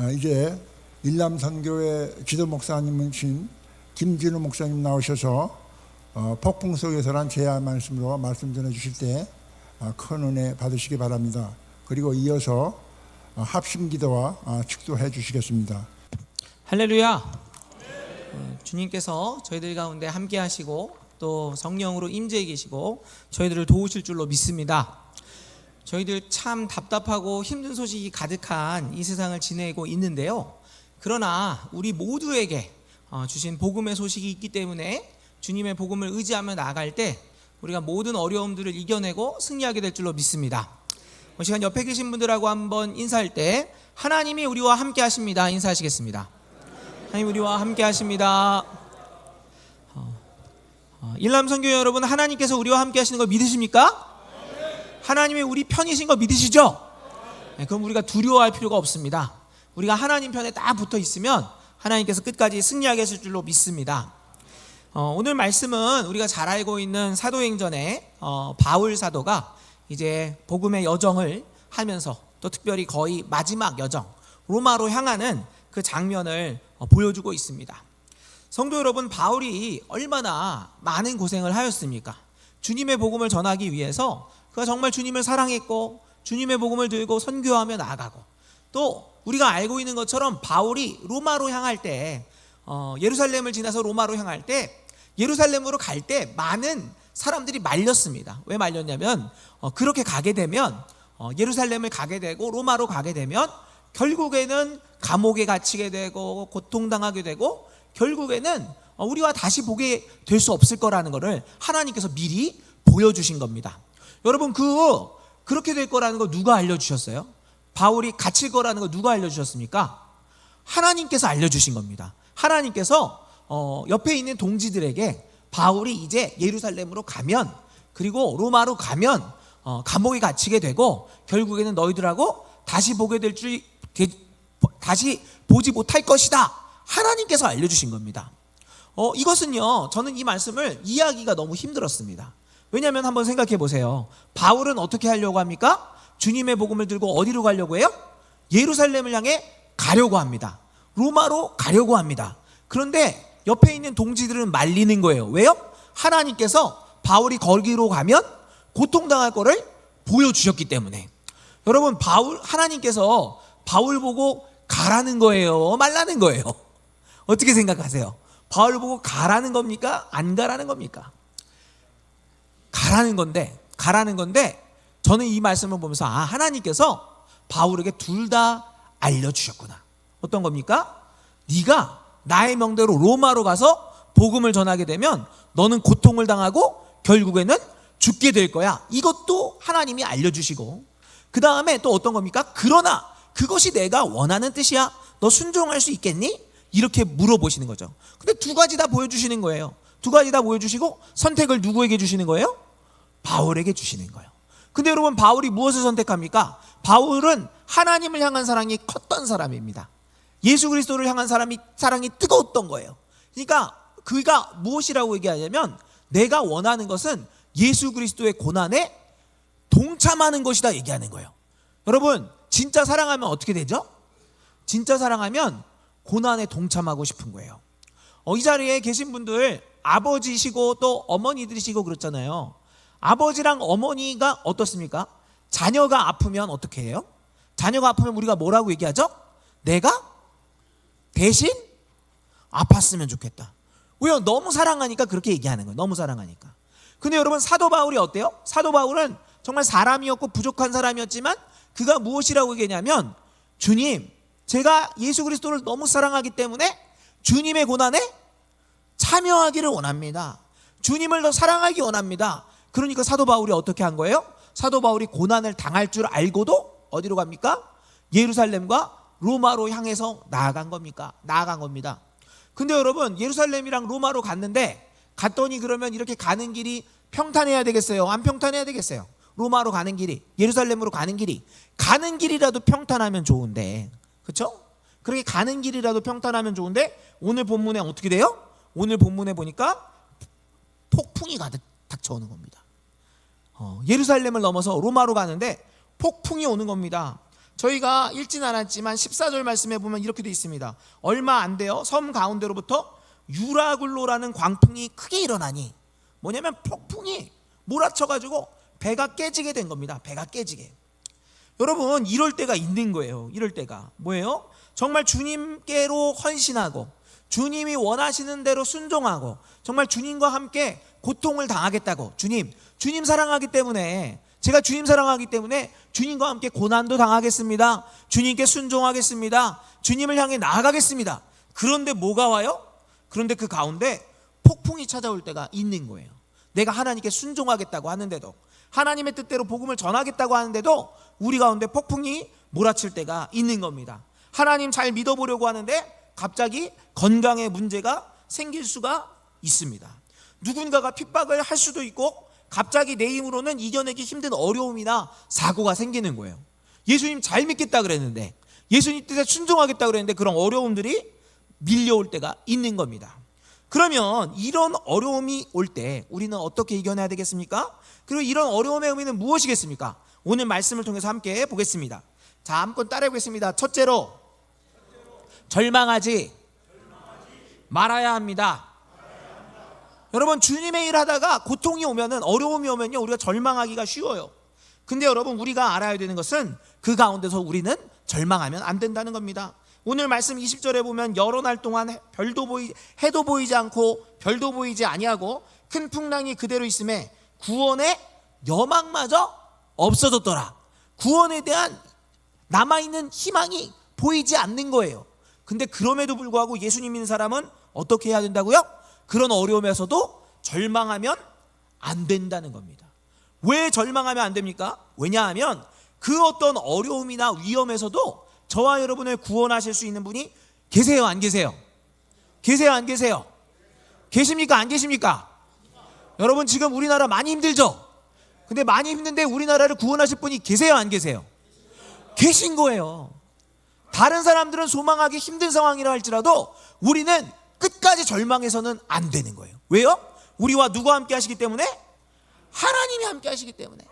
아, 이제 일남선교회 지도 목사님이신 김진우 목사님 나오셔서 어, 폭풍 속에서란 제야 말씀으로 말씀 전해 주실 때 큰 은혜 받으시기 바랍니다. 그리고 이어서 어, 합심 기도와 아, 축도해 주시겠습니다. 할렐루야. 어, 주님께서 저희들 가운데 함께 하시고 또 성령으로 임재해 계시고 저희들을 도우실 줄로 믿습니다. 저희들 참 답답하고 힘든 소식이 가득한 이 세상을 지내고 있는데요. 그러나 우리 모두에게 어, 주신 복음의 소식이 있기 때문에 주님의 복음을 의지하며 나아갈 때 우리가 모든 어려움들을 이겨내고 승리하게 될 줄로 믿습니다. 이 시간 옆에 계신 분들하고 한번 인사할 때 하나님이 우리와 함께 하십니다. 인사하시겠습니다. 하나님 우리와 함께 하십니다. 어, 어, 일남성교 여러분 하나님께서 우리와 함께 하시는 거 믿으십니까? 하나님이 우리 편이신 거 믿으시죠? 네, 그럼 우리가 두려워할 필요가 없습니다. 우리가 하나님 편에 딱 붙어 있으면 하나님께서 끝까지 승리하게 하실 줄로 믿습니다. 어, 오늘 말씀은 우리가 잘 알고 있는 사도행전의 어, 바울 사도가 이제 복음의 여정을 하면서 또 특별히 거의 마지막 여정 로마로 향하는 그 장면을 어, 보여주고 있습니다. 성도 여러분, 바울이 얼마나 많은 고생을 하였습니까? 주님의 복음을 전하기 위해서 그가 정말 주님을 사랑했고 주님의 복음을 들고 선교하며 나아가고 또 우리가 알고 있는 것처럼 바울이 로마로 향할 때 어, 예루살렘을 지나서 로마로 향할 때 예루살렘으로 갈 때 많은 사람들이 말렸습니다. 왜 말렸냐면 어, 그렇게 가게 되면 어, 예루살렘을 가게 되고 로마로 가게 되면 결국에는 감옥에 갇히게 되고 고통당하게 되고 결국에는 어, 우리와 다시 보게 될 수 없을 거라는 것을 하나님께서 미리 보여주신 겁니다. 여러분 그 그렇게 될 거라는 거 누가 알려주셨어요? 바울이 갇힐 거라는 거 누가 알려주셨습니까? 하나님께서 알려주신 겁니다. 하나님께서 어, 옆에 있는 동지들에게 바울이 이제 예루살렘으로 가면 그리고 로마로 가면 어, 감옥에 갇히게 되고 결국에는 너희들하고 다시 보게 될 줄 다시 보지 못할 것이다. 하나님께서 알려주신 겁니다. 어, 이것은요, 저는 이 말씀을 이해하기가 너무 힘들었습니다. 왜냐하면 한번 생각해 보세요. 바울은 어떻게 하려고 합니까? 주님의 복음을 들고 어디로 가려고 해요? 예루살렘을 향해 가려고 합니다. 로마로 가려고 합니다. 그런데 옆에 있는 동지들은 말리는 거예요. 왜요? 하나님께서 바울이 거기로 가면 고통당할 거를 보여주셨기 때문에. 여러분, 바울, 하나님께서 바울 보고 가라는 거예요? 말라는 거예요? 어떻게 생각하세요? 바울 보고 가라는 겁니까? 안 가라는 겁니까? 가라는 건데, 가라는 건데, 저는 이 말씀을 보면서, 아, 하나님께서 바울에게 둘 다 알려주셨구나. 어떤 겁니까? 네가 나의 명대로 로마로 가서 복음을 전하게 되면 너는 고통을 당하고 결국에는 죽게 될 거야. 이것도 하나님이 알려주시고, 그 다음에 또 어떤 겁니까? 그러나 그것이 내가 원하는 뜻이야. 너 순종할 수 있겠니? 이렇게 물어보시는 거죠. 근데 두 가지 다 보여주시는 거예요. 두 가지 다 보여주시고 선택을 누구에게 주시는 거예요? 바울에게 주시는 거예요. 근데 여러분 바울이 무엇을 선택합니까? 바울은 하나님을 향한 사랑이 컸던 사람입니다. 예수 그리스도를 향한 사람이 사랑이 뜨거웠던 거예요. 그러니까 그가 무엇이라고 얘기하냐면 내가 원하는 것은 예수 그리스도의 고난에 동참하는 것이다 얘기하는 거예요. 여러분 진짜 사랑하면 어떻게 되죠? 진짜 사랑하면 고난에 동참하고 싶은 거예요. 어, 이 자리에 계신 분들 아버지시고 또 어머니들이시고 그렇잖아요. 아버지랑 어머니가 어떻습니까? 자녀가 아프면 어떻게 해요? 자녀가 아프면 우리가 뭐라고 얘기하죠? 내가 대신 아팠으면 좋겠다. 왜요? 너무 사랑하니까 그렇게 얘기하는 거예요. 너무 사랑하니까. 근데 여러분 사도 바울이 어때요? 사도 바울은 정말 사람이었고 부족한 사람이었지만 그가 무엇이라고 얘기했냐면 주님, 제가 예수 그리스도를 너무 사랑하기 때문에 주님의 고난에 참여하기를 원합니다. 주님을 더 사랑하기 원합니다. 그러니까 사도 바울이 어떻게 한 거예요? 사도 바울이 고난을 당할 줄 알고도 어디로 갑니까? 예루살렘과 로마로 향해서 나아간 겁니까? 나아간 겁니다. 근데 여러분, 예루살렘이랑 로마로 갔는데 갔더니 그러면 이렇게 가는 길이 평탄해야 되겠어요? 안 평탄해야 되겠어요? 로마로 가는 길이, 예루살렘으로 가는 길이 가는 길이라도 평탄하면 좋은데. 그렇죠? 그렇게 가는 길이라도 평탄하면 좋은데 오늘 본문에 어떻게 돼요? 오늘 본문에 보니까 폭풍이 가득 닥쳐오는 겁니다. 어, 예루살렘을 넘어서 로마로 가는데 폭풍이 오는 겁니다. 저희가 읽진 않았지만 14절 말씀에 보면 이렇게 돼 있습니다. 얼마 안 돼요. 섬 가운데로부터 유라굴로라는 광풍이 크게 일어나니 뭐냐면 폭풍이 몰아쳐가지고 배가 깨지게 된 겁니다. 배가 깨지게. 여러분 이럴 때가 있는 거예요. 이럴 때가 뭐예요? 정말 주님께로 헌신하고 주님이 원하시는 대로 순종하고 정말 주님과 함께 고통을 당하겠다고 주님 주님 사랑하기 때문에 제가 주님 사랑하기 때문에 주님과 함께 고난도 당하겠습니다. 주님께 순종하겠습니다. 주님을 향해 나아가겠습니다. 그런데 뭐가 와요? 그런데 그 가운데 폭풍이 찾아올 때가 있는 거예요. 내가 하나님께 순종하겠다고 하는데도 하나님의 뜻대로 복음을 전하겠다고 하는데도 우리 가운데 폭풍이 몰아칠 때가 있는 겁니다. 하나님 잘 믿어보려고 하는데 갑자기 건강에 문제가 생길 수가 있습니다. 누군가가 핍박을 할 수도 있고 갑자기 내 힘으로는 이겨내기 힘든 어려움이나 사고가 생기는 거예요. 예수님 잘 믿겠다 그랬는데 예수님 뜻에 순종하겠다 그랬는데 그런 어려움들이 밀려올 때가 있는 겁니다. 그러면 이런 어려움이 올 때 우리는 어떻게 이겨내야 되겠습니까? 그리고 이런 어려움의 의미는 무엇이겠습니까? 오늘 말씀을 통해서 함께 보겠습니다. 자, 한번 따라해 보겠습니다. 첫째로 절망하지 말아야 합니다. 여러분 주님의 일 하다가 고통이 오면은 어려움이 오면요 우리가 절망하기가 쉬워요. 근데 여러분 우리가 알아야 되는 것은 그 가운데서 우리는 절망하면 안 된다는 겁니다. 오늘 말씀 20절에 보면 여러 날 동안 별도 보이 해도 보이지 않고 별도 보이지 아니하고 큰 풍랑이 그대로 있음에 구원의 여망마저 없어졌더라. 구원에 대한 남아 있는 희망이 보이지 않는 거예요. 근데 그럼에도 불구하고 예수님 믿는 사람은 어떻게 해야 된다고요? 그런 어려움에서도 절망하면 안 된다는 겁니다. 왜 절망하면 안 됩니까? 왜냐하면 그 어떤 어려움이나 위험에서도 저와 여러분을 구원하실 수 있는 분이 계세요, 안 계세요? 계세요, 안 계세요? 계십니까, 안 계십니까? 여러분 지금 우리나라 많이 힘들죠? 근데 많이 힘든데 우리나라를 구원하실 분이 계세요, 안 계세요? 계신 거예요. 다른 사람들은 소망하기 힘든 상황이라 할지라도 우리는 끝까지 절망해서는 안 되는 거예요. 왜요? 우리와 누가 함께 하시기 때문에? 하나님이 함께 하시기 때문에.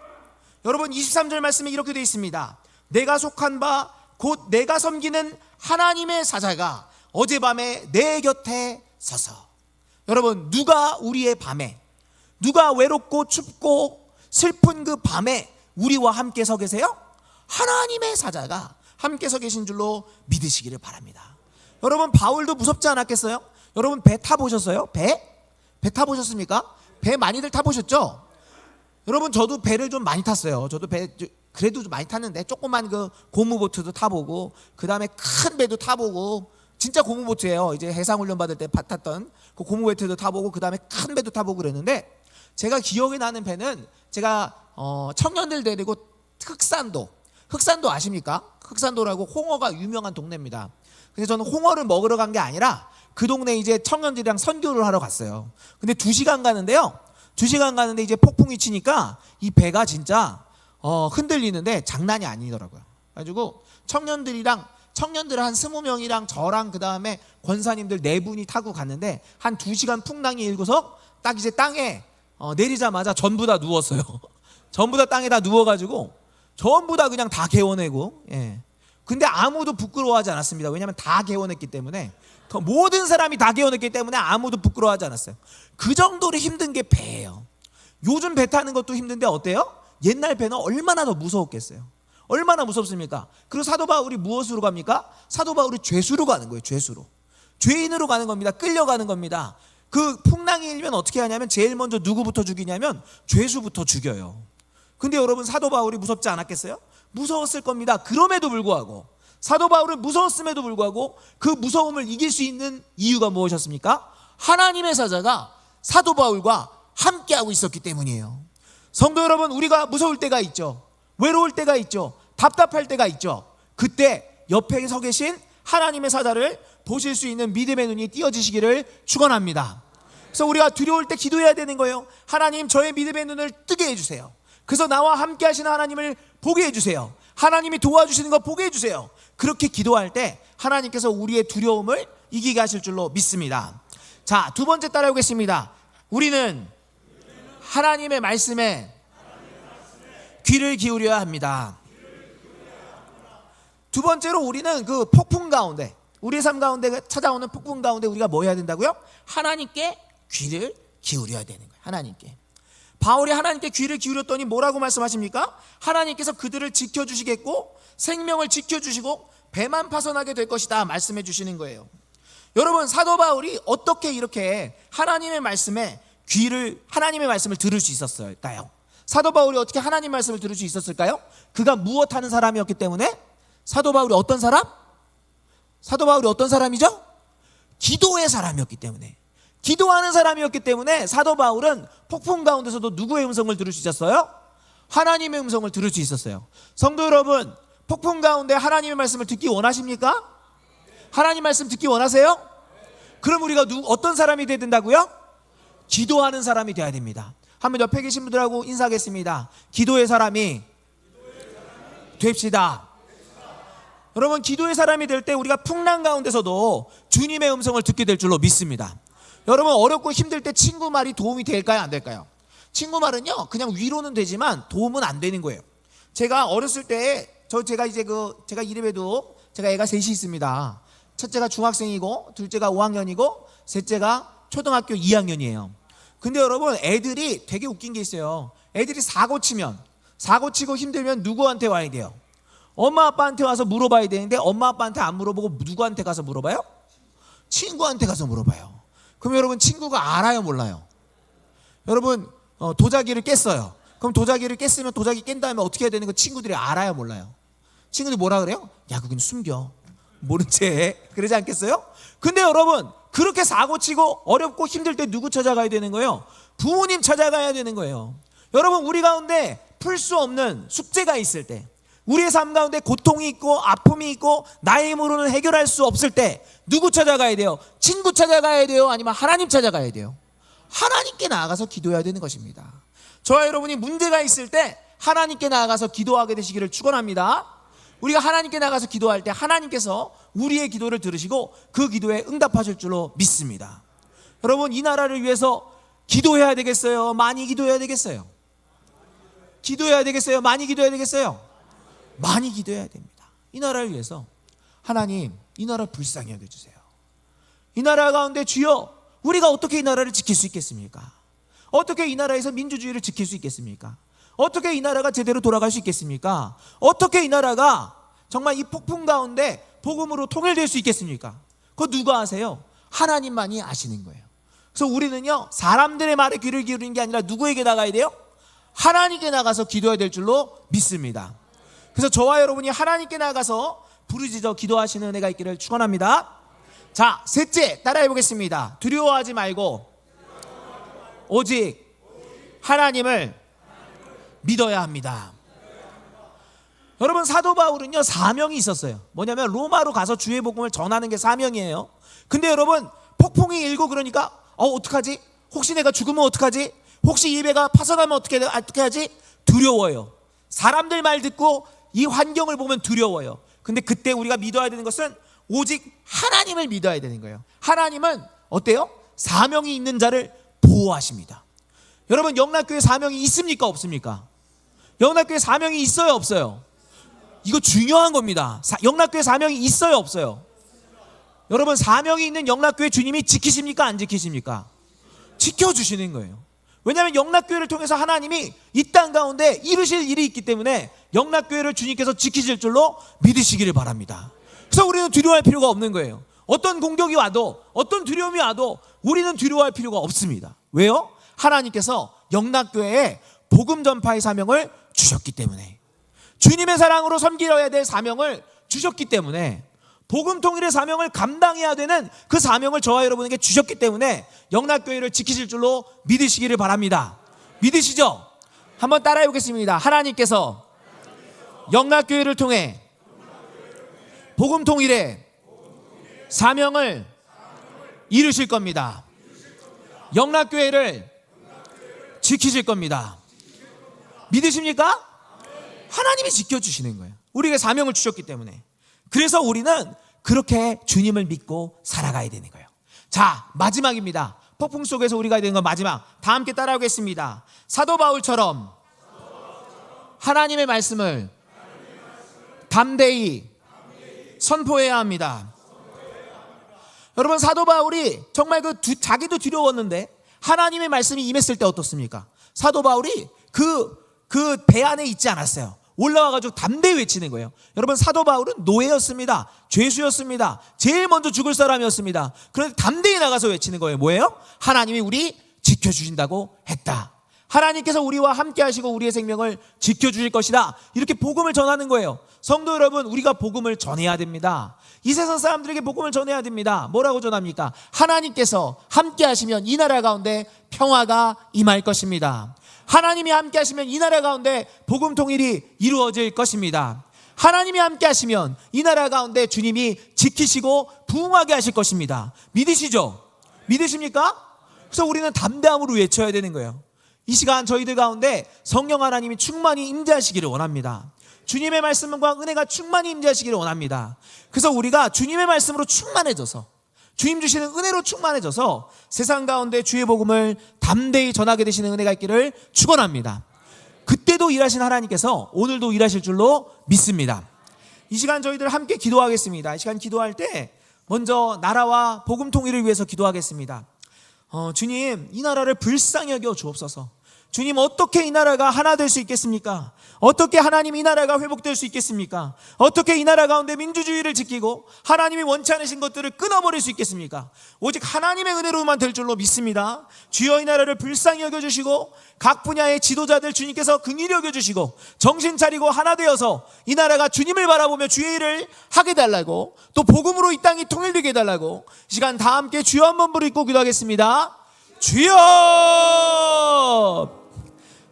여러분 23절 말씀에 이렇게 되어 있습니다. 내가 속한 바 곧 내가 섬기는 하나님의 사자가 어젯밤에 내 곁에 서서 여러분 누가 우리의 밤에 누가 외롭고 춥고 슬픈 그 밤에 우리와 함께 서 계세요? 하나님의 사자가 함께 서 계신 줄로 믿으시기를 바랍니다. 여러분 바울도 무섭지 않았겠어요? 여러분 배 타보셨어요? 배? 배 타보셨습니까? 배 많이들 타보셨죠? 여러분 저도 배를 좀 많이 탔어요. 저도 배 그래도 좀 많이 탔는데 조그만 그 고무보트도 타보고 그 다음에 큰 배도 타보고 진짜 고무보트예요. 이제 해상훈련 받을 때 탔던 그 고무보트도 타보고 그 다음에 큰 배도 타보고 그랬는데 제가 기억에 나는 배는 제가 어, 청년들 데리고 흑산도 흑산도 아십니까? 흑산도라고 홍어가 유명한 동네입니다. 근데 저는 홍어를 먹으러 간 게 아니라 그 동네 이제 청년들이랑 선교를 하러 갔어요. 근데 두 시간 가는데요. 두 시간 가는데 이제 폭풍이 치니까 이 배가 진짜 어, 흔들리는데 장난이 아니더라고요. 가지고 청년들이랑 청년들 한 스무 명이랑 저랑 그 다음에 권사님들 네 분이 타고 갔는데 한 두 시간 풍랑이 일고서 딱 이제 땅에 어, 내리자마자 전부 다 누웠어요. 전부 다 땅에 다 누워가지고 전부 다 그냥 다 개워내고 예. 근데 아무도 부끄러워하지 않았습니다. 왜냐하면 다 개워냈기 때문에 그 모든 사람이 다 개워냈기 때문에 아무도 부끄러워하지 않았어요. 그 정도로 힘든 게 배예요. 요즘 배 타는 것도 힘든데 어때요? 옛날 배는 얼마나 더 무서웠겠어요. 얼마나 무섭습니까? 그리고 사도 바울이 무엇으로 갑니까? 사도 바울이 죄수로 가는 거예요. 죄수로. 죄인으로 가는 겁니다. 끌려가는 겁니다. 그 풍랑이 일면 어떻게 하냐면 제일 먼저 누구부터 죽이냐면 죄수부터 죽여요. 근데 여러분 사도 바울이 무섭지 않았겠어요? 무서웠을 겁니다. 그럼에도 불구하고 사도 바울은 무서웠음에도 불구하고 그 무서움을 이길 수 있는 이유가 무엇이었습니까? 하나님의 사자가 사도 바울과 함께하고 있었기 때문이에요. 성도 여러분, 우리가 무서울 때가 있죠. 외로울 때가 있죠. 답답할 때가 있죠. 그때 옆에 서 계신 하나님의 사자를 보실 수 있는 믿음의 눈이 띄어지시기를 축원합니다. 그래서 우리가 두려울 때 기도해야 되는 거예요. 하나님 저의 믿음의 눈을 뜨게 해주세요. 그래서 나와 함께 하시는 하나님을 보게 해주세요. 하나님이 도와주시는 거 보게 해주세요. 그렇게 기도할 때 하나님께서 우리의 두려움을 이기게 하실 줄로 믿습니다. 자, 두 번째 따라오겠습니다. 우리는 하나님의 말씀에 귀를 기울여야 합니다. 두 번째로 우리는 그 폭풍 가운데 우리의 삶 가운데 찾아오는 폭풍 가운데 우리가 뭐 해야 된다고요? 하나님께 귀를 기울여야 되는 거예요. 하나님께. 바울이 하나님께 귀를 기울였더니 뭐라고 말씀하십니까? 하나님께서 그들을 지켜주시겠고 생명을 지켜주시고 배만 파손하게 될 것이다 말씀해 주시는 거예요. 여러분 사도 바울이 어떻게 이렇게 하나님의 말씀에 귀를 하나님의 말씀을 들을 수 있었을까요? 사도 바울이 어떻게 하나님 말씀을 들을 수 있었을까요? 그가 무엇하는 사람이었기 때문에 사도 바울이 어떤 사람? 사도 바울이 어떤 사람이죠? 기도의 사람이었기 때문에 기도하는 사람이었기 때문에 사도 바울은 폭풍 가운데서도 누구의 음성을 들을 수 있었어요? 하나님의 음성을 들을 수 있었어요. 성도 여러분, 폭풍 가운데 하나님의 말씀을 듣기 원하십니까? 하나님 말씀 듣기 원하세요? 그럼 우리가 누, 어떤 사람이 돼야 된다고요? 기도하는 사람이 돼야 됩니다. 한번 옆에 계신 분들하고 인사하겠습니다. 기도의 사람이 됩시다. 여러분 기도의 사람이 될 때 우리가 풍랑 가운데서도 주님의 음성을 듣게 될 줄로 믿습니다. 여러분 어렵고 힘들 때 친구 말이 도움이 될까요 안 될까요? 친구 말은요 그냥 위로는 되지만 도움은 안 되는 거예요. 제가 어렸을 때 저 제가 이제 그 제가 이름에도 제가 애가 셋이 있습니다. 첫째가 중학생이고 둘째가 5학년이고 셋째가 초등학교 2학년이에요. 근데 여러분 애들이 되게 웃긴 게 있어요. 애들이 사고 치면 사고 치고 힘들면 누구한테 와야 돼요? 엄마 아빠한테 와서 물어봐야 되는데 엄마 아빠한테 안 물어보고 누구한테 가서 물어봐요? 친구한테 가서 물어봐요. 그럼 여러분 친구가 알아요 몰라요? 여러분 어, 도자기를 깼어요. 그럼 도자기를 깼으면 도자기 깬 다음에 어떻게 해야 되는 거 친구들이 알아요 몰라요? 친구들이 뭐라 그래요? 야 그건 숨겨. 모른 채 그러지 않겠어요? 근데 여러분 그렇게 사고 치고 어렵고 힘들 때 누구 찾아가야 되는 거예요? 부모님 찾아가야 되는 거예요. 여러분 우리 가운데 풀 수 없는 숙제가 있을 때 우리의 삶 가운데 고통이 있고 아픔이 있고 나의 힘으로는 해결할 수 없을 때 누구 찾아가야 돼요? 친구 찾아가야 돼요? 아니면 하나님 찾아가야 돼요? 하나님께 나아가서 기도해야 되는 것입니다. 저와 여러분이 문제가 있을 때 하나님께 나아가서 기도하게 되시기를 축원합니다. 우리가 하나님께 나가서 기도할 때 하나님께서 우리의 기도를 들으시고 그 기도에 응답하실 줄로 믿습니다. 여러분 이 나라를 위해서 기도해야 되겠어요? 많이 기도해야 되겠어요? 기도해야 되겠어요? 많이 기도해야 되겠어요? 많이 기도해야 됩니다. 이 나라를 위해서 하나님 이 나라 불쌍히 여겨 주세요. 이 나라 가운데 주여 우리가 어떻게 이 나라를 지킬 수 있겠습니까? 어떻게 이 나라에서 민주주의를 지킬 수 있겠습니까? 어떻게 이 나라가 제대로 돌아갈 수 있겠습니까? 어떻게 이 나라가 정말 이 폭풍 가운데 복음으로 통일될 수 있겠습니까? 그거 누가 아세요? 하나님만이 아시는 거예요. 그래서 우리는요 사람들의 말에 귀를 기울이는 게 아니라 누구에게 나가야 돼요? 하나님께 나가서 기도해야 될 줄로 믿습니다. 그래서 저와 여러분이 하나님께 나가서 부르짖어 기도하시는 은혜가 있기를 축원합니다. 자, 셋째 따라해 보겠습니다. 두려워하지 말고 오직 하나님을 믿어야 합니다. 여러분 사도 바울은요 사명이 있었어요. 뭐냐면 로마로 가서 주의 복음을 전하는 게 사명이에요. 근데 여러분 폭풍이 일고 그러니까 어 어떡하지? 혹시 내가 죽으면 어떡하지? 혹시 이 배가 파손하면 어떻게 어떻게 하지? 두려워요. 사람들 말 듣고 이 환경을 보면 두려워요. 근데 그때 우리가 믿어야 되는 것은 오직 하나님을 믿어야 되는 거예요. 하나님은 어때요? 사명이 있는 자를 보호하십니다. 여러분 영락교회 사명이 있습니까 없습니까? 영락교회 사명이 있어요 없어요? 이거 중요한 겁니다. 사, 영락교회 사명이 있어요 없어요? 여러분 사명이 있는 영락교회 주님이 지키십니까 안 지키십니까? 지켜주시는 거예요. 왜냐하면 영락교회를 통해서 하나님이 이 땅 가운데 이루실 일이 있기 때문에 영락교회를 주님께서 지키실 줄로 믿으시기를 바랍니다. 그래서 우리는 두려워할 필요가 없는 거예요. 어떤 공격이 와도 어떤 두려움이 와도 우리는 두려워할 필요가 없습니다. 왜요? 하나님께서 영락교회에 복음 전파의 사명을 주셨기 때문에 주님의 사랑으로 섬기려야 될 사명을 주셨기 때문에 복음 통일의 사명을 감당해야 되는 그 사명을 저와 여러분에게 주셨기 때문에 영락교회를 지키실 줄로 믿으시기를 바랍니다. 믿으시죠? 한번 따라해 보겠습니다. 하나님께서 영락교회를 통해 복음 통일의 사명을 이루실 겁니다. 영락교회를 지키실 겁니다. 믿으십니까? 하나님이 지켜주시는 거예요. 우리에게 사명을 주셨기 때문에. 그래서 우리는 그렇게 주님을 믿고 살아가야 되는 거예요. 자, 마지막입니다. 폭풍 속에서 우리가 되는 건 마지막. 다 함께 따라하겠습니다. 사도 바울처럼 하나님의 말씀을 담대히 선포해야 합니다. 여러분 사도 바울이 정말 그 두- 자기도 두려웠는데 하나님의 말씀이 임했을 때 어떻습니까? 사도 바울이 그 그 배 안에 있지 않았어요. 올라와 가지고 담대히 외치는 거예요. 여러분 사도 바울은 노예였습니다. 죄수였습니다. 제일 먼저 죽을 사람이었습니다. 그런데 담대히 나가서 외치는 거예요. 뭐예요? 하나님이 우리 지켜 주신다고 했다. 하나님께서 우리와 함께 하시고 우리의 생명을 지켜 주실 것이다. 이렇게 복음을 전하는 거예요. 성도 여러분, 우리가 복음을 전해야 됩니다. 이 세상 사람들에게 복음을 전해야 됩니다. 뭐라고 전합니까? 하나님께서 함께 하시면 이 나라 가운데 평화가 임할 것입니다. 하나님이 함께 하시면 이 나라 가운데 복음 통일이 이루어질 것입니다. 하나님이 함께 하시면 이 나라 가운데 주님이 지키시고 부흥하게 하실 것입니다. 믿으시죠? 믿으십니까? 그래서 우리는 담대함으로 외쳐야 되는 거예요. 이 시간 저희들 가운데 성령 하나님이 충만히 임재하시기를 원합니다. 주님의 말씀과 은혜가 충만히 임재하시기를 원합니다. 그래서 우리가 주님의 말씀으로 충만해져서 주님 주시는 은혜로 충만해져서 세상 가운데 주의 복음을 담대히 전하게 되시는 은혜가 있기를 축원합니다. 그때도 일하신 하나님께서 오늘도 일하실 줄로 믿습니다. 이 시간 저희들 함께 기도하겠습니다. 이 시간 기도할 때 먼저 나라와 복음 통일을 위해서 기도하겠습니다. 어, 주님, 이 나라를 불쌍히 여겨 주옵소서. 주님, 어떻게 이 나라가 하나 될 수 있겠습니까? 어떻게 하나님 이 나라가 회복될 수 있겠습니까? 어떻게 이 나라 가운데 민주주의를 지키고 하나님이 원치 않으신 것들을 끊어버릴 수 있겠습니까? 오직 하나님의 은혜로만 될 줄로 믿습니다. 주여 이 나라를 불쌍히 여겨주시고 각 분야의 지도자들 주님께서 긍휼히 여겨주시고 정신 차리고 하나 되어서 이 나라가 주님을 바라보며 주의 일을 하게 달라고 또 복음으로 이 땅이 통일되게 해달라고 이 시간 다 함께 주여 한번 부르고 기도하겠습니다. 주여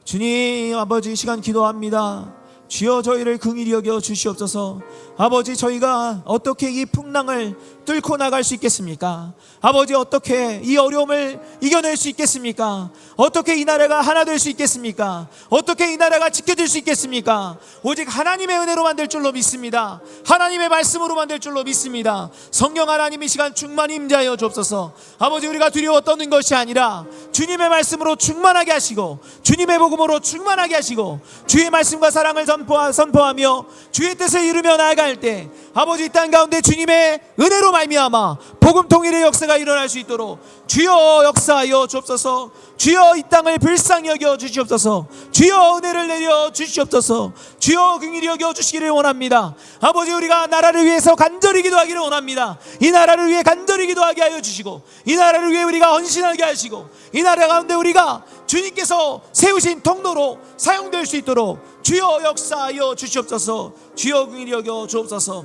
주님 아버지 이 시간 기도합니다. 주여 저희를 긍일히 여겨 주시옵소서. 아버지 저희가 어떻게 이 풍랑을 뚫고 나갈 수 있겠습니까? 아버지 어떻게 이 어려움을 이겨낼 수 있겠습니까? 어떻게 이 나라가 하나 될 수 있겠습니까? 어떻게 이 나라가 지켜질 수 있겠습니까? 오직 하나님의 은혜로만 될 줄로 믿습니다. 하나님의 말씀으로만 될 줄로 믿습니다. 성령 하나님 이 시간 충만히 임자하여 주옵소서. 아버지 우리가 두려워 떠는 것이 아니라 주님의 말씀으로 충만하게 하시고 주님의 복음으로 충만하게 하시고 주의 말씀과 사랑을 선포하, 선포하며 주의 뜻을 이루며 나아 갈때 아버지 이땅 가운데 주님의 은혜로 말미암아 복음 통일의 역사가 일어날 수 있도록 주여 역사하여 주옵소서. 주여 이 땅을 불쌍히 여겨 주시옵소서. 주여 은혜를 내려 주시옵소서. 주여 긍휼히 여겨 주시기를 원합니다. 아버지 우리가 나라를 위해서 간절히 기도하기를 원합니다. 이 나라를 위해 간절히 기도하게 하여 주시고 이 나라를 위해 우리가 헌신하게 하시고 이 나라 가운데 우리가 주님께서 세우신 통로로 사용될 수 있도록 주여 역사하여 주시옵소서 주여 긍휼히 여겨 주옵소서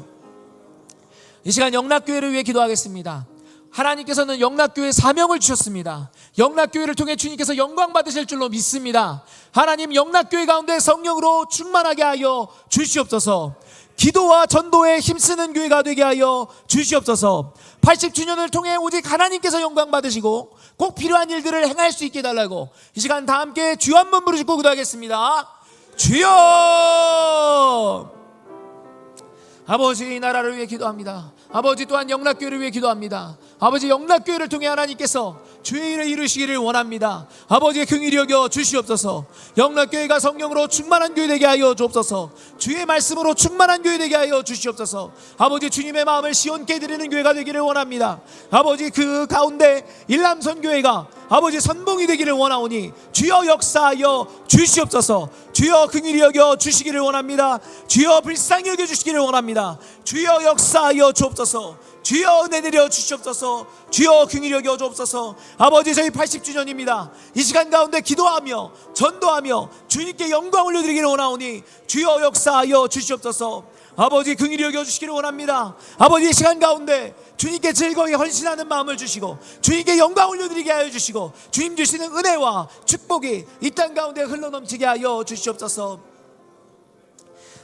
이 시간 영락교회를 위해 기도하겠습니다. 하나님께서는 영락교회 사명을 주셨습니다. 영락교회를 통해 주님께서 영광 받으실 줄로 믿습니다. 하나님 영락교회 가운데 성령으로 충만하게 하여 주시옵소서. 기도와 전도에 힘쓰는 교회가 되게 하여 주시옵소서. 80주년을 통해 오직 하나님께서 영광 받으시고 꼭 필요한 일들을 행할 수 있게 해달라고 이 시간 다 함께 주여 한번 부르시고 기도하겠습니다. 주여! 아버지 이 나라를 위해 기도합니다. 아버지 또한 영락교회를 위해 기도합니다. 아버지 영락교회를 통해 하나님께서 주의 일을 이루시기를 원합니다. 아버지의 긍휼히 여겨 주시옵소서. 영락교회가 성령으로 충만한 교회 되게 하여 주옵소서. 주의 말씀으로 충만한 교회 되게 하여 주시옵소서. 아버지 주님의 마음을 시원케 드리는 교회가 되기를 원합니다. 아버지 그 가운데 일남선 교회가 아버지 선봉이 되기를 원하오니 주여 역사하여 주시옵소서. 주여 긍휼히 여겨 주시기를 원합니다. 주여 불쌍히 여겨 주시기를 원합니다. 주여 역사하여 주옵소서. 주여 은혜 내려 주시옵소서. 주여 긍휼히 여겨 주옵소서. 아버지 저희 80주년입니다. 이 시간 가운데 기도하며 전도하며 주님께 영광 올려드리기를 원하오니 주여 역사하여 주시옵소서. 아버지 긍휼히 여겨 주시기를 원합니다. 아버지 이 시간 가운데 주님께 즐거이 헌신하는 마음을 주시고 주님께 영광 올려드리게 하여 주시고 주님 주시는 은혜와 축복이 이 땅 가운데 흘러넘치게 하여 주시옵소서.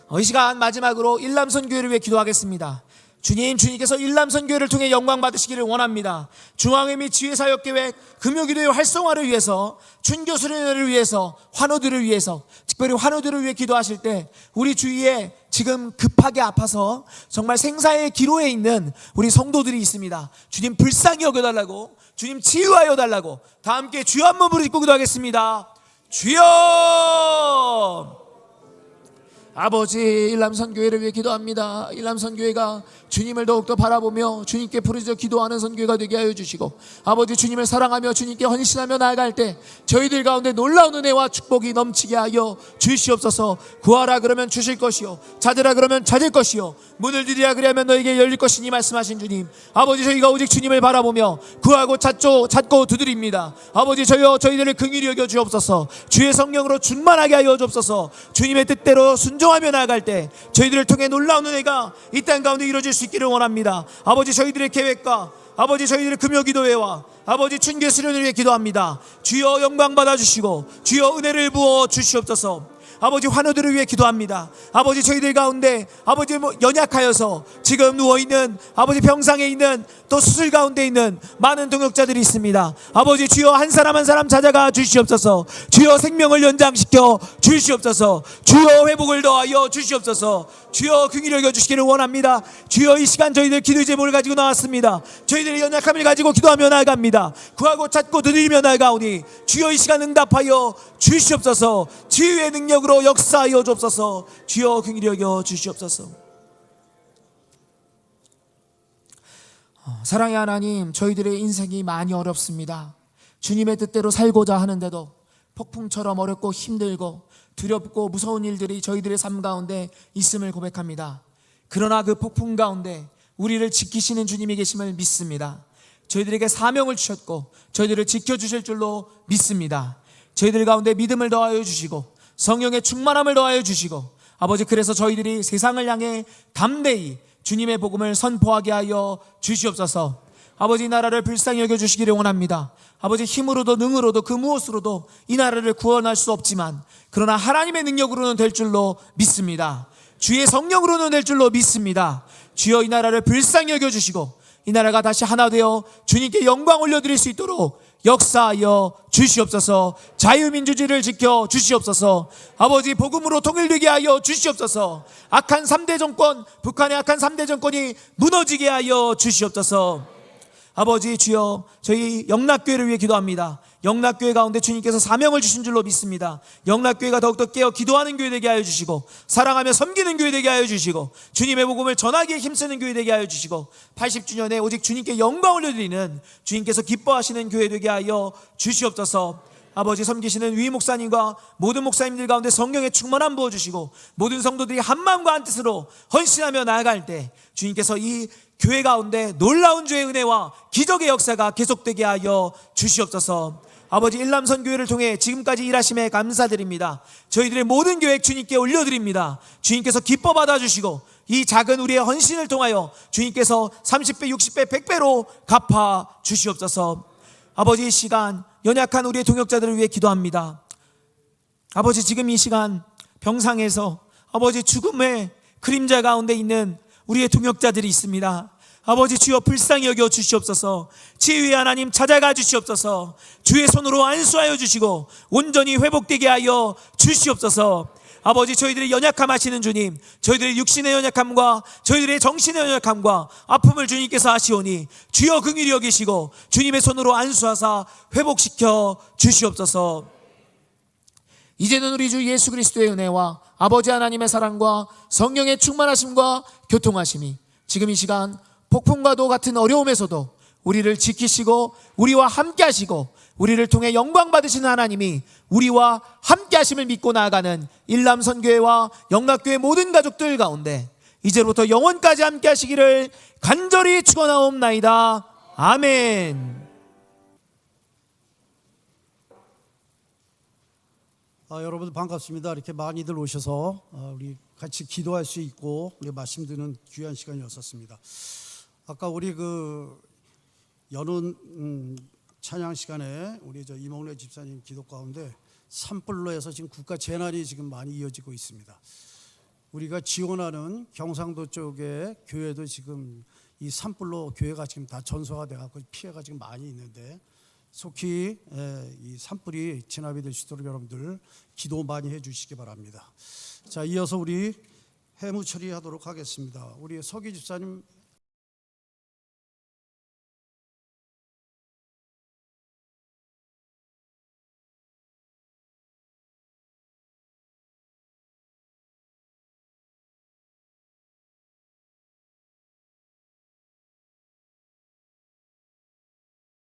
어, 이 시간 마지막으로 일남선 교회를 위해 기도하겠습니다. 주님, 주님께서 일남선 교회를 통해 영광 받으시기를 원합니다. 중앙회 및 지회 사역 계획, 금요기도의 활성화를 위해서, 춘교 수련회를 위해서, 환우들을 위해서, 특별히 환우들을 위해 기도하실 때 우리 주위에 지금 급하게 아파서 정말 생사의 기로에 있는 우리 성도들이 있습니다. 주님 불쌍히 여겨달라고, 주님 치유하여 달라고, 다 함께 주여 한번 부르짖고 기도하겠습니다. 주여! 아버지 일남선교회를 위해 기도합니다. 일남선교회가 주님을 더욱더 바라보며 주님께 부르짖어 기도하는 선교회가 되게 하여 주시고 아버지 주님을 사랑하며 주님께 헌신하며 나아갈 때 저희들 가운데 놀라운 은혜와 축복이 넘치게 하여 주시옵소서. 구하라 그러면 주실 것이요 찾으라 그러면 찾을 것이요 문을 들이라 그리하면 너에게 열릴 것이니 말씀하신 주님. 아버지 저희가 오직 주님을 바라보며 구하고 찾죠 찾고 두드립니다. 아버지 저희여 저희들을 긍휼히 여겨 주옵소서. 주의 성령으로 충만하게 하여 주옵소서. 주님의 뜻대로 순종 하며 나아갈 때 저희들을 통해 놀라운 은혜가 이 땅 가운데 이루어질 수 있기를 원합니다. 아버지 저희들의 계획과 아버지 저희들의 금요 기도회와 아버지 춘계 수련을 위해 기도합니다. 주여 영광 받아 주시고 주여 은혜를 부어 주시옵소서 아버지 환우들을 위해 기도합니다. 아버지 저희들 가운데 아버지 뭐 연약하여서 지금 누워 있는 아버지 병상에 있는 또 수술 가운데 있는 많은 동역자들이 있습니다. 아버지 주여 한 사람 한 사람 찾아가 주시옵소서. 주여 생명을 연장시켜 주시옵소서. 주여 회복을 더하여 주시옵소서. 주여 긍휼히 여겨 주시기를 원합니다. 주여 이 시간 저희들 기도 제목을 가지고 나왔습니다. 저희들의 연약함을 가지고 기도하며 나아갑니다. 구하고 찾고 드리며 나아가오니 주여 이 시간 응답하여 주시옵소서. 치유의 능력으로 역사하여 주옵소서. 주여 긍휼히 여겨 주시옵소서. 어, 사랑의 하나님, 저희들의 인생이 많이 어렵습니다. 주님의 뜻대로 살고자 하는데도 폭풍처럼 어렵고 힘들고 두렵고 무서운 일들이 저희들의 삶 가운데 있음을 고백합니다. 그러나 그 폭풍 가운데 우리를 지키시는 주님이 계심을 믿습니다. 저희들에게 사명을 주셨고 저희들을 지켜주실 줄로 믿습니다. 저희들 가운데 믿음을 더하여 주시고 성령의 충만함을 더하여 주시고 아버지 그래서 저희들이 세상을 향해 담대히 주님의 복음을 선포하게 하여 주시옵소서. 아버지 이 나라를 불쌍히 여겨 주시기를 원합니다. 아버지 힘으로도 능으로도 그 무엇으로도 이 나라를 구원할 수 없지만 그러나 하나님의 능력으로는 될 줄로 믿습니다. 주의 성령으로는 될 줄로 믿습니다. 주여 이 나라를 불쌍히 여겨 주시고 이 나라가 다시 하나 되어 주님께 영광 올려드릴 수 있도록 역사하여 주시옵소서 자유민주주의를 지켜 주시옵소서 아버지 복음으로 통일되게 하여 주시옵소서 악한 3대 정권 북한의 악한 3대 정권이 무너지게 하여 주시옵소서 아버지 주여 저희 영락교회를 위해 기도합니다. 영락교회 가운데 주님께서 사명을 주신 줄로 믿습니다. 영락교회가 더욱더 깨어 기도하는 교회 되게 하여 주시고 사랑하며 섬기는 교회 되게 하여 주시고 주님의 복음을 전하기에 힘쓰는 교회 되게 하여 주시고 80주년에 오직 주님께 영광 올려드리는 주님께서 기뻐하시는 교회 되게 하여 주시옵소서 아버지 섬기시는 위 목사님과 모든 목사님들 가운데 성령의 충만함 부어주시고 모든 성도들이 한 마음과 한 뜻으로 헌신하며 나아갈 때 주님께서 이 교회 가운데 놀라운 주의 은혜와 기적의 역사가 계속되게 하여 주시옵소서 아버지 일남선 교회를 통해 지금까지 일하심에 감사드립니다. 저희들의 모든 계획 주님께 올려드립니다. 주님께서 기뻐 받아주시고 이 작은 우리의 헌신을 통하여 주님께서 30배, 60배, 100배로 갚아 주시옵소서. 아버지 이 시간 연약한 우리의 동역자들을 위해 기도합니다. 아버지 지금 이 시간 병상에서 아버지 죽음의 그림자 가운데 있는 우리의 동역자들이 있습니다. 아버지 주여 불쌍히 여겨 주시옵소서. 치유의 하나님 찾아가 주시옵소서. 주의 손으로 안수하여 주시고 온전히 회복되게 하여 주시옵소서. 아버지 저희들의 연약함 하시는 주님, 저희들의 육신의 연약함과 저희들의 정신의 연약함과 아픔을 주님께서 하시오니 주여 긍휼히 여기시고 주님의 손으로 안수하사 회복시켜 주시옵소서. 이제는 우리 주 예수 그리스도의 은혜와 아버지 하나님의 사랑과 성령의 충만하심과 교통하심이 지금 이 시간 폭풍과도 같은 어려움에서도 우리를 지키시고 우리와 함께 하시고 우리를 통해 영광 받으시는 하나님이 우리와 함께 하심을 믿고 나아가는 일남선교회와 영락교회 모든 가족들 가운데 이제부터 영원까지 함께 하시기를 간절히 축원하옵나이다. 아멘. 아, 여러분 반갑습니다. 이렇게 많이들 오셔서 아, 우리 같이 기도할 수 있고 우리 말씀 듣는 귀한 시간이었었습니다. 아까 우리 그 연운 음, 찬양 시간에 우리 저 이몽래 집사님 기도 가운데 산불로에서 지금 국가 재난이 지금 많이 이어지고 있습니다. 우리가 지원하는 경상도 쪽에 교회도 지금 이 산불로 교회가 지금 다 전소가 돼 갖고 피해가 지금 많이 있는데 속히 에, 이 산불이 진압이 될 수 있도록 여러분들 기도 많이 해 주시기 바랍니다. 자, 이어서 우리 해무 처리하도록 하겠습니다. 우리 서기 집사님